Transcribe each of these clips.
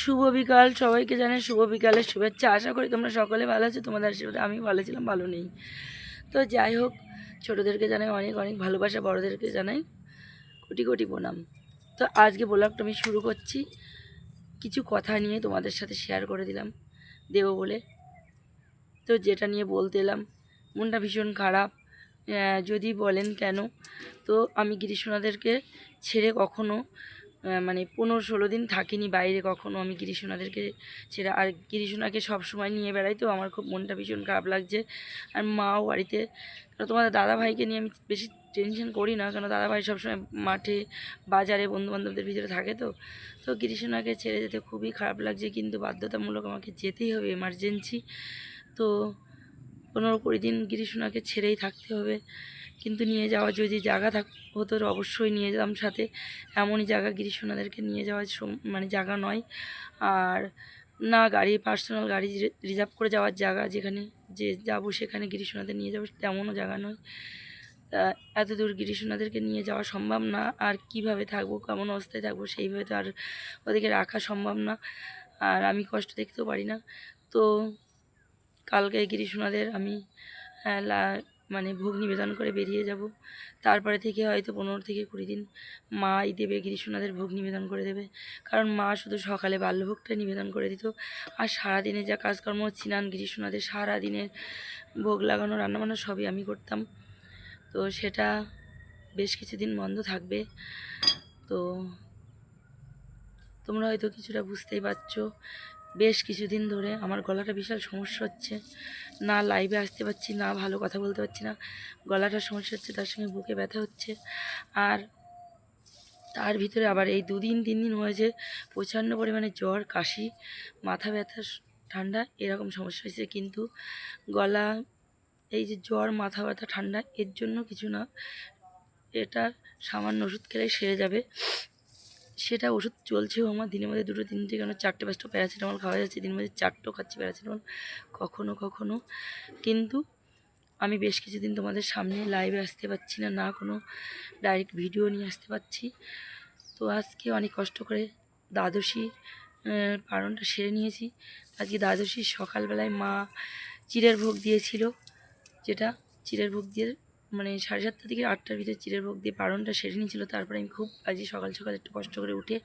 শুভ বিকাল। সবাইকে জানাই শুভ বিকালের শুভেচ্ছা। আশা করি তোমরা সকলে ভালো আছো, তোমাদের আশীর্বাদে আমি ভালো ছিলাম, ভালো নেই। তো যাই হোক, ছোটোদেরকে জানাই অনেক অনেক ভালোবাসা, বড়োদেরকে জানাই কোটি কোটি প্রণাম। তো আজকে ব্লগটা আমি শুরু করছি। কিছু কথা নিয়ে তোমাদের সাথে শেয়ার করে দিলাম, দেবো বলে। তো যেটা নিয়ে বলতে এলাম, মনটা ভীষণ খারাপ। যদি বলেন কেন? তো আমি গিরিশোনাদেরকে ছেড়ে কখনো মানে পনেরো ষোলো দিন থাকিনি বাইরে কখনো। আমি গিরিশোনাদেরকে ছেড়ে, আর গিরিশোনাকে সবসময় নিয়ে বেড়াই তো, আমার খুব মনটা ভীষণ খারাপ লাগছে। আর মাও বাড়িতে কারণ তোমাদের দাদা ভাইকে নিয়ে আমি বেশি টেনশন করি না, কেন দাদা ভাই সবসময় মাঠে, বাজারে বন্ধুবান্ধবদের ভিতরে থাকে তো। তো গিরিশোনাকে ছেড়ে যেতে খুবই খারাপ লাগছে, কিন্তু বাধ্যতামূলক আমাকে যেতেই হবে এমার্জেন্সি তো পনেরো কুড়ি দিন গিরিশোনাকে ছেড়েই থাকতে হবে। কিন্তু নিয়ে যাওয়া যদি জায়গা থাক, হতো অবশ্যই নিয়ে যেতাম সাথে। এমনই জায়গা গিরিশোনাদেরকে নিয়ে যাওয়ার মানে জায়গা নয়। আর না, গাড়ি পার্সোনাল গাড়ি রিজার্ভ করে যাওয়ার জায়গা যেখানে যে যাব সেখানে গিরিশোনাদের নিয়ে যাব তেমনও জায়গা নয়। এত দূর গিরিশোনাদেরকে নিয়ে যাওয়া সম্ভব না। আর কীভাবে থাকব, কেমন অবস্থায় থাকব সেইভাবে তো আর ওদেরকে রাখা সম্ভব না। আর আমি কষ্ট দেখতেও পারি না। তো কালকে গিরিশোনাদের আমি লা- মানে ভোগ নিবেদন করে বেরিয়ে যাব। তারপরে থেকে হয়তো পনেরো থেকে কুড়ি দিন মাই দেবে গিরিশোনাদের ভোগ নিবেদন করে দেবে। কারণ মা শুধু সকালে বাল্যভোগটা নিবেদন করে দিত। আর সারাদিনে যা কাজকর্ম ছিনান গিরিশোনাদের সারাদিনের ভোগ লাগানো, রান্নাবান্না সবই আমি করতাম। তো সেটা বেশ কিছুদিন বন্ধ থাকবে। তো তোমরা হয়তো কিছুটা বুঝতেই পারছ বেশ কিছুদিন ধরে আমার গলাটা বিশাল সমস্যা হচ্ছে। না লাইভে আসতে পারছি না, ভালো কথা বলতে পারছি না। গলাটার সমস্যা হচ্ছে, তার সঙ্গে বুকে ব্যথা হচ্ছে। আর তার ভিতরে আবার এই দুদিন, তিন দিন হয়েছে, প্রচণ্ড পরিমাণে জ্বর, কাশি, মাথা ব্যথা, ঠান্ডা, এরকম সমস্যা হয়েছে। কিন্তু গলা, এই যে জ্বর, মাথা ব্যথা, ঠান্ডা, এর জন্য কিছু না। এটা সামান্য ওষুধ খেলেই সেরে যাবে। সেটা ওষুধ চলছেও আমার দিনের মধ্যে দুটো, তিনটে, কেন চারটে, পাঁচটা প্যারাসিটামল খাওয়া যাচ্ছে, দিনের মধ্যে চারটেও খাচ্ছি প্যারাসিটামল, কখনো কখনো। কিন্তু আমি বেশ কিছুদিন তোমাদের সামনে লাইভে আসতে পারছি না না কোনো ডাইরেক্ট ভিডিও নিয়ে আসতে পারছি। তো আজকে অনেক কষ্ট করে দ্বাদশী পালনটা সেরে নিয়েছি। আজকে দ্বাদশী সকালবেলায় মা চিড়ের ভোগ দিয়েছিল, যেটা চিড়ের ভোগ দিয়ে মানে সাড়ে সাতটা থেকে আটটার ভিতরে চিড়ের ভোগ দিয়ে পালনটা সেরে নিয়েছিল। তারপরে আমি খুব আজকে সকাল সকাল একটু কষ্ট করে উঠে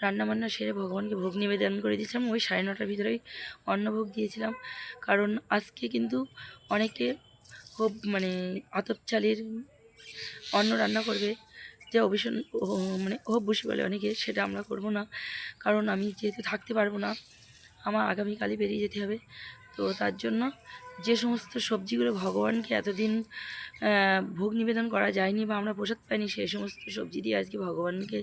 রান্নাবান্না সেরে ভগবানকে ভোগ নিবেদন করে দিয়েছিলাম। ওই সাড়ে নটার ভিতরেই অন্নভোগ দিয়েছিলাম। কারণ আজকে কিন্তু অনেকে খুব মানে আতপ চালের অন্ন রান্না করবে। যে ও- মানে বসে বলে অনেকে, সেটা আমরা করব না। কারণ আমি যেহেতু থাকতে পারব না, আমার আগামীকালই বেরিয়ে যেতে হবে। তো তার জন্য যে সমস্ত সবজিগুলো ভগবানকে এতদিন ভোগ নিবেদন করা যায়নি বা আমরা প্রসাদ পাইনি সেই সমস্ত সবজি দিয়ে আজকে ভগবানকে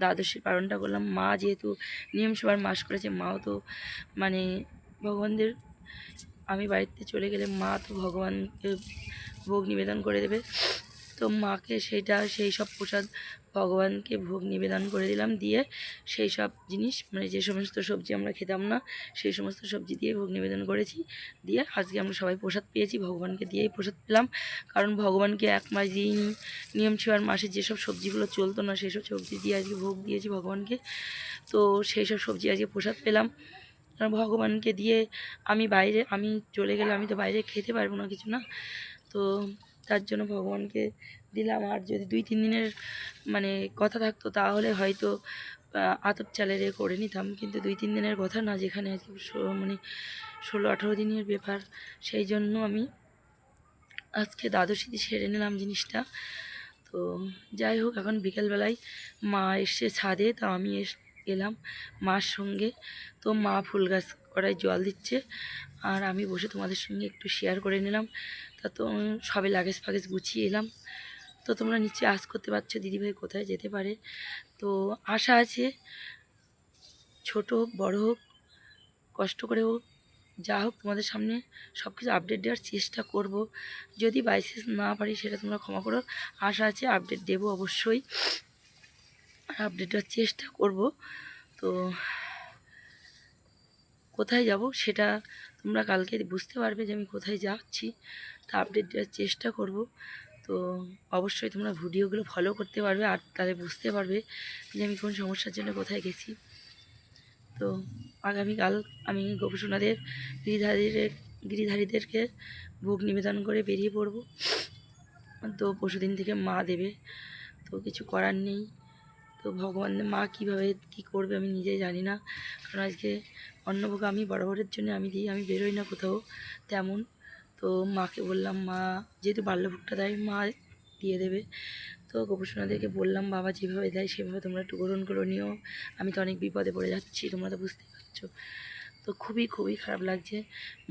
দ্বাদশী পালনটা করলাম। মা যেহেতু নিয়ম সবার মাস করেছে, মাও তো মানে ভগবানদের, আমি বাড়িতে চলে গেলে মা তো ভগবানকে ভোগ নিবেদন করে দেবে। তো মাকে সেটা, সেই সব প্রসাদ ভগবানকে ভোগ নিবেদন করে দিলাম দিয়ে সেই সব জিনিস মানে যে সমস্ত সবজি আমরা খেতাম না, সেই সমস্ত সবজি দিয়ে ভোগ নিবেদন করেছি দিয়ে আজকে আমরা সবাই প্রসাদ পেয়েছি, ভগবানকে দিয়েই প্রসাদ পেলাম। কারণ ভগবানকে এক মাস দিন নিয়ম ছিবার মাসে যেসব সবজিগুলো চলতো না সেই সব সবজি দিয়ে আজকে ভোগ দিয়েছি ভগবানকে। তো সেই সব সবজি আজকে প্রসাদ পেলাম। ভগবানকে দিয়ে আমি বাইরে, আমি চলে গেলে আমি তো বাইরে খেতে পারব না কিছু না। তো তার জন্য ভগবানকে দিলাম। আর যদি দুই, তিন দিনের মানে কথা থাকতো, তাহলে হয়তো আতপ চালের এ করে নিতাম। কিন্তু দুই, তিন দিনের কথা না, যেখানে মানে ষোলো, আঠেরো দিনের ব্যাপার, সেই জন্য আমি আজকে দ্বাদশীতে সেরে নিলাম জিনিসটা। তো যাই হোক, এখন বিকেলবেলায় মা এসছে ছাদে, তা আমি এস এলাম মার সঙ্গে। তো মা ফুল গাছ কড়ায় জল দিচ্ছে আর আমি বসে তোমাদের সঙ্গে একটু শেয়ার করে নিলাম। তা তো সবে লাগেজ ফাগেজ গুছিয়ে এলাম। তো তোমরা নিশ্চয়ই আজ করতে পারছ, দিদিভাই কোথায় যেতে পারে। তো আশা আছে, ছোট হোক, বড় হোক, কষ্ট করে হোক, যা হোক তোমাদের সামনে সব কিছু আপডেট দেওয়ার চেষ্টা করব। যদি বাইসেস না পারি সেটা তোমরা ক্ষমা করো। আশা আছে আপডেট দেবো অবশ্যই। আপডেট দেওয়ার চেষ্টা করব। তো কোথায় যাব সেটা তোমরা কালকে বুঝতে পারবে যে আমি কোথায় যাচ্ছি। তা আপডেট দেওয়ার চেষ্টা করব। তো অবশ্যই তোমরা ভিডিওগুলো ফলো করতে পারবে আর তাহলে বুঝতে পারবে যে আমি কোন সমস্যার জন্য কোথায় গেছি। তো আগামীকাল আমি গোপসোনাদের গিরিধারীদের, গিরিধারীদেরকে ভোগ নিবেদন করে বেরিয়ে পড়ব। তো পরশুদিন থেকে মা দেবে। তো কিছু করার নেই। তো ভগবান মা কীভাবে কী করবে আমি নিজেই জানি না। কারণ আজকে অন্নভোগ আমি বরাবরের জন্য আমি দিই, আমি বেরোই না কোথাও তেমন। তো মাকে বললাম, মা, যেহেতু বাল্যভোগটা দেয়, মা দিয়ে দেবে। তো গোপসোনাদেরকে বললাম, বাবা যেভাবে দেয়, সেভাবে তোমরা একটু গ্রহণ করে নিও। আমি তো অনেক বিপদে পড়ে যাচ্ছি, তোমরা তো বুঝতে পারছ। তো খুবই খুবই খারাপ লাগছে।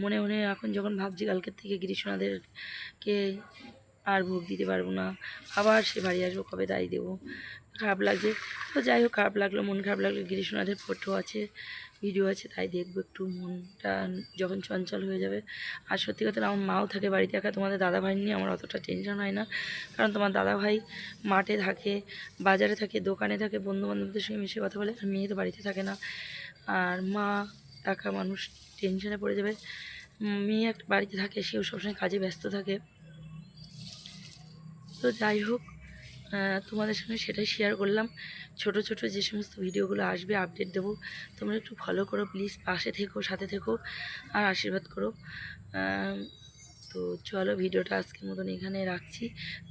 মনে মনে এখন যখন ভাবছি কালকের থেকে গিরিশোনাদেরকে আর ভোগ দিতে পারব না। আবার সে বাড়ি আসব, কবে দায়ী দেবো? খারাপ লাগছে। তো যাই হোক, খারাপ লাগল, মন খারাপ লাগল। গিরিশোনাদের ফটো আছে ভিডিও আছে, তাই দেখব একটু মনটা যখন চঞ্চল হয়ে যাবে। আর সত্যি কথা আমার মাও থাকে বাড়িতে একা, তোমাদের দাদা ভাই নিয়ে আমার অতটা টেনশন হয় না। কারণ তোমার দাদা ভাই মাঠে থাকে, বাজারে থাকে, দোকানে থাকে বন্ধু বান্ধবদের সঙ্গে মিশে কথা বলে। আর মেয়ে তো বাড়িতে থাকে না। আর মা একা মানুষ টেনশনে পড়ে যাবে। মেয়ে একটা বাড়িতে থাকে, সেও সবসময় কাজে ব্যস্ত থাকে। তো যাই হোক তোমাদের সঙ্গে সেটাই শেয়ার করলাম। ছোট ছোট যে সমস্ত ভিডিওগুলো আসবে আপডেট দেবো। তোমরা একটু ফলো করো প্লিজ পাশে থেকো, সাথে থেকো, আর আশীর্বাদ করো। তো চলো ভিডিওটা আজকের মতন এখানে রাখছি।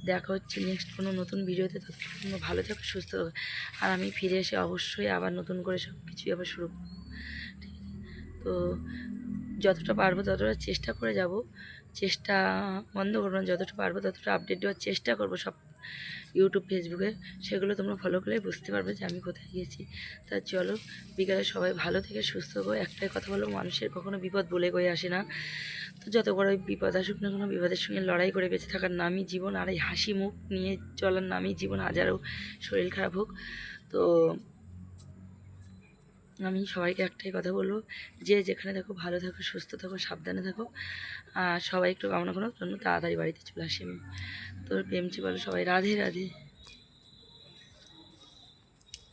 দেখা হচ্ছে নেক্সট কোনো নতুন ভিডিওতে ততক্ষণ ভালো থাকো, সুস্থ থাকো। আর আমি ফিরে এসে অবশ্যই আবার নতুন করে সব কিছুই আবার শুরু করব। তো যতটা পারব ততটা চেষ্টা করে যাব। চেষ্টা বন্ধ করব না, যতটা পারব ততটা আপডেট দেওয়ার চেষ্টা করব সব ইউটিউব ফেসবুকে সেগুলো তোমরা ফলো করলে বুঝতে পারবে যে আমি কোথায় গিয়েছি। তা চলো, বিকালে সবাই ভালো থেকে সুস্থ থাকো একটাই কথা বলো মানুষের কখনো বিপদ বলে কয়ে আসে না। তো যত বড় বিপদ আসুক না কোনো, বিপদের সঙ্গে লড়াই করে বেঁচে থাকার নামই জীবন, আর এই হাসি মুখ নিয়ে চলার নামই জীবন হাজারও শরীর খারাপ হোক। তো আমি সবাইকে একটাই কথা বলব যে যেখানে থাকো, ভালো থাকো, সুস্থ থাকো, সাবধানে থাকো। আর সবাই একটু কামনা করো জন্য তাড়াতাড়ি বাড়িতে চলে আসি আমি। তোর প্রেমচি বলো সবাই, রাধে রাধে।